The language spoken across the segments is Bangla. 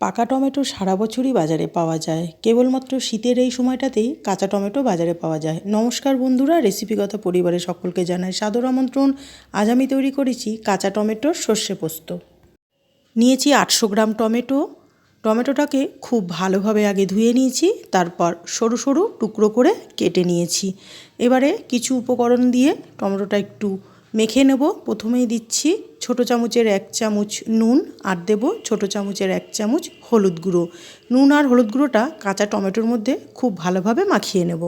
পাকা টমেটো সারা বছরই বাজারে পাওয়া যায়। কেবলমাত্র শীতের এই সময়টাতেই কাঁচা টমেটো বাজারে পাওয়া যায়। নমস্কার বন্ধুরা, রেসিপিগত পরিবারের সকলকে জানাই সাদর আমন্ত্রণ। আজ আমি তৈরি করেছি কাঁচা টমেটোর সর্ষে পোস্ত। নিয়েছি আটশো গ্রাম টমেটো। টমেটোটাকে খুব ভালোভাবে আগে ধুয়ে নিয়েছি, তারপর সরু সরু টুকরো করে কেটে নিয়েছি। এবারে কিছু উপকরণ দিয়ে টমেটোটা একটু মেখে নেব। প্রথমেই দিচ্ছি ছোটো চামচের এক চামচ নুন আর দেব ছোটো চামচের এক চামচ হলুদ গুঁড়ো। নুন আর হলুদ গুঁড়োটা কাঁচা টমেটোর মধ্যে খুব ভালোভাবে মাখিয়ে নেব।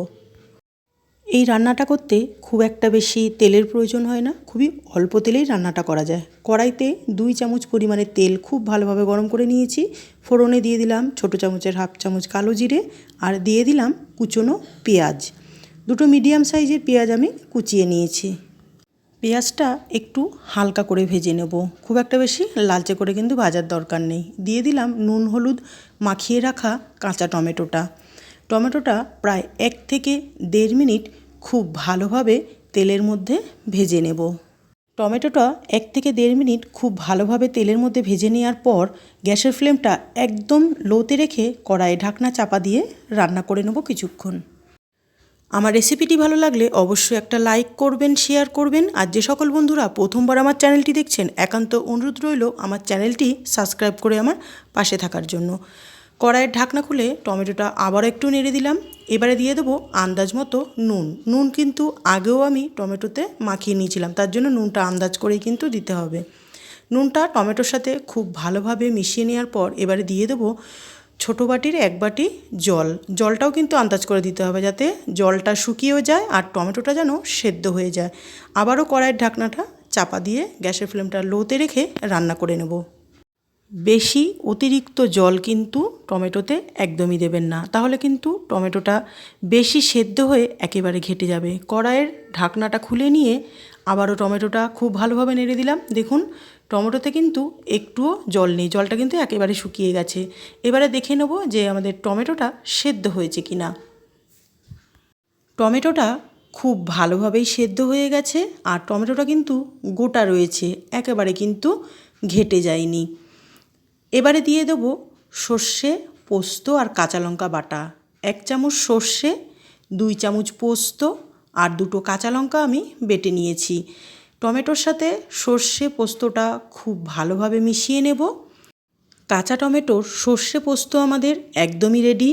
এই রান্নাটা করতে খুব একটা বেশি তেলের প্রয়োজন হয় না, খুবই অল্প তেলেই রান্নাটা করা যায়। কড়াইতে দুই চামচ পরিমাণে তেল খুব ভালোভাবে গরম করে নিয়েছি। ফোড়নে দিয়ে দিলাম ছোটো চামচের হাফ চামচ কালো জিরে আর দিয়ে দিলাম কুচনো পেঁয়াজ। দুটো মিডিয়াম সাইজের পেঁয়াজ আমি কুচিয়ে নিয়েছি। পেঁয়াজটা একটু হালকা করে ভেজে নেব। খুব একটা বেশি লালচে করে কিন্তু ভাজার দরকার নেই। দিয়ে দিলাম নুন, হলুদ মাখিয়ে রাখা কাঁচা টমেটোটা। টমেটোটা প্রায় এক থেকে দেড় মিনিট খুব ভালোভাবে তেলের মধ্যে ভেজে নেব। টমেটোটা এক থেকে দেড় মিনিট খুব ভালোভাবে তেলের মধ্যে ভেজে নেওয়ার পর গ্যাসের ফ্লেমটা একদম লোতে রেখে কড়াইয়ে ঢাকনা চাপা দিয়ে রান্না করে নেব কিছুক্ষণ। আমার রেসিপিটি ভালো লাগলে অবশ্যই একটা লাইক করবেন শেয়ার করবেন। আর যে সকল বন্ধুরা প্রথমবার আমার চ্যানেলটি দেখছেন, একান্ত অনুরোধ রইল আমার চ্যানেলটি সাবস্ক্রাইব করে আমার পাশে থাকার জন্য। কড়াইয়ের ঢাকনা খুলে টমেটোটা আবার একটু নেড়ে দিলাম। এবারে দিয়ে দেবো আন্দাজ মতো নুন। নুন কিন্তু আগেও আমি টমেটোতে মাখিয়ে নিয়েছিলাম, তার জন্য নুনটা আন্দাজ করেই কিন্তু দিতে হবে। নুনটা টমেটোর সাথে খুব ভালোভাবে মিশিয়ে নেওয়ার পর এবারে দিয়ে দেবো ছোটো বাটির এক বাটি জল। জলটাও কিন্তু আন্দাজ করে দিতে হবে যাতে জলটা শুকিয়েও যায় আর টমেটোটা যেন সেদ্ধ হয়ে যায়। আবারও কড়াইয়ের ঢাকনাটা চাপা দিয়ে গ্যাসের ফ্লেমটা লোতে রেখে রান্না করে নেব। বেশি অতিরিক্ত জল কিন্তু টমেটোতে একদমই দেবেন না। তাহলে কিন্তু টমেটোটা বেশি সেদ্ধ হয়ে একেবারে ঘেটে যাবে। কড়াইয়ের ঢাকনাটা খুলে নিয়ে আবারও টমেটোটা খুব ভালোভাবে নেড়ে দিলাম। দেখুন, টমেটোতে কিন্তু একটুও জল নেই। জলটা কিন্তু একেবারে শুকিয়ে গেছে। এবারে দেখে নেব যে আমাদের টমেটোটা সেদ্ধ হয়েছে কি না টমেটোটা খুব ভালোভাবেই সেদ্ধ হয়ে গেছে আর টমেটোটা কিন্তু গোটা রয়েছে। একেবারে কিন্তু ঘেটে যায়নি। এবারে দিয়ে দেবো সর্ষে, পোস্ত আর কাঁচা লঙ্কা বাটা। এক চামচ সর্ষে, দুই চামচ পোস্ত আর দুটো কাঁচা লঙ্কা আমি বেটে নিয়েছি। টমেটোর সাথে সর্ষে পোস্তটা খুব ভালোভাবে মিশিয়ে নেব। কাঁচা টমেটোর সর্ষে পোস্ত আমাদের একদমই রেডি।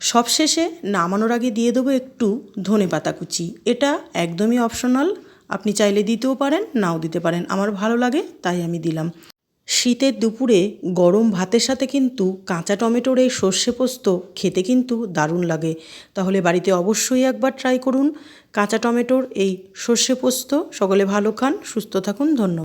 সবশেষে নামানোর আগে দিয়ে দেবো একটু ধনে পাতা কুচি। এটা একদমই অপশনাল। আপনি চাইলে দিতেও পারেন, নাও দিতে পারেন। আমার ভালো লাগে, তাই আমি দিলাম। শীতের দুপুরে গরম ভাতের সাথে কিন্তু কাঁচা টমেটোর এই সর্ষে পোস্ত খেতে কিন্তু দারুণ লাগে। তাহলে বাড়িতে অবশ্যই একবার ট্রাই করুন। কাঁচা টমেটোর এই সর্ষে পোস্ত। সকলে ভালো খান, সুস্থ থাকুন, ধন্যবাদ।